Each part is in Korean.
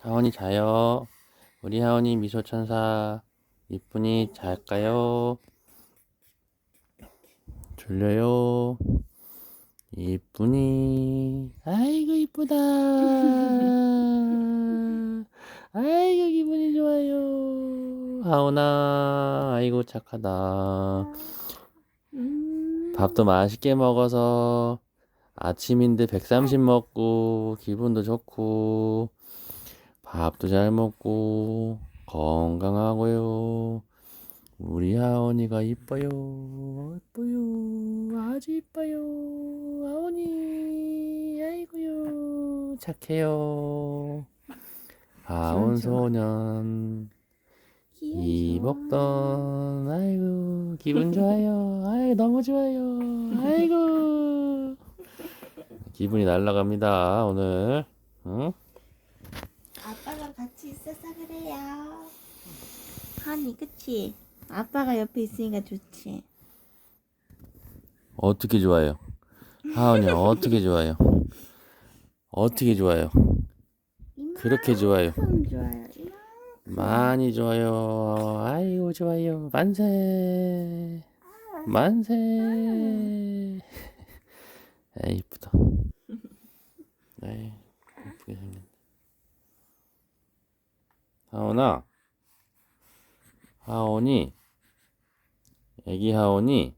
하원이 자요. 우리 하원이 미소천사 이쁜이 잘까요? 졸려요. 이쁜이 아이고 이쁘다. 아이고 기분이 좋아요. 하원아 아이고 착하다. 음. 밥도 맛있게 먹어서 아침인데 130 먹고 기분도 좋고 밥도 잘 먹고 건강하고요. 우리 하원이가 이뻐요. 이뻐요. 아주 이뻐요. 하원이 아이고요. 착해요. 하원 소년 이복던 아이고 기분 좋아요 아이 너무 좋아요 아이고 기분이 날라갑니다 오늘 응? 있어서 그래요. 하니 그치? 아빠가 옆에 있으니까 좋지. 어떻게 좋아요? 하은이 어떻게 좋아요? 어떻게 좋아요? 그렇게 좋아요? 좋아요. 많이 좋아요. 아이고 좋아요. 만세. 만세. 에이 이쁘다. 에이 이쁘게 생겼네 하온아 하온이 애기 하온이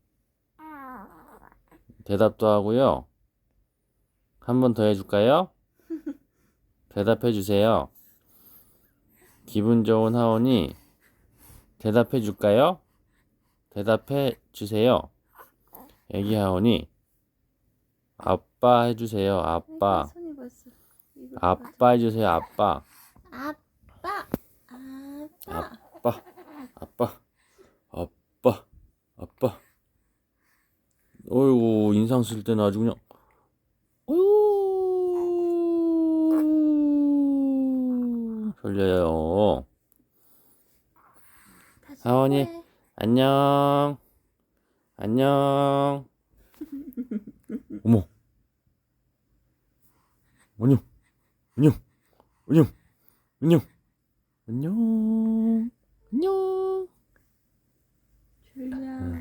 대답도 하고요 한 번 더 해줄까요? 대답해 주세요 기분 좋은 하온이 대답해 줄까요? 대답해 주세요. 애기 하온이 아빠 해주세요. 아빠. 아빠 해주세요. 아빠. 아빠. 아빠. 아빠. 아빠. 아빠. 아빠. 어이구 인상 쓸 때는 아주 그냥 어이구 졸려요. 해. 안녕. 안녕. 어머. 안녕. 안녕. 안녕. 안녕. 안녕. 안녕. 응, 졸려.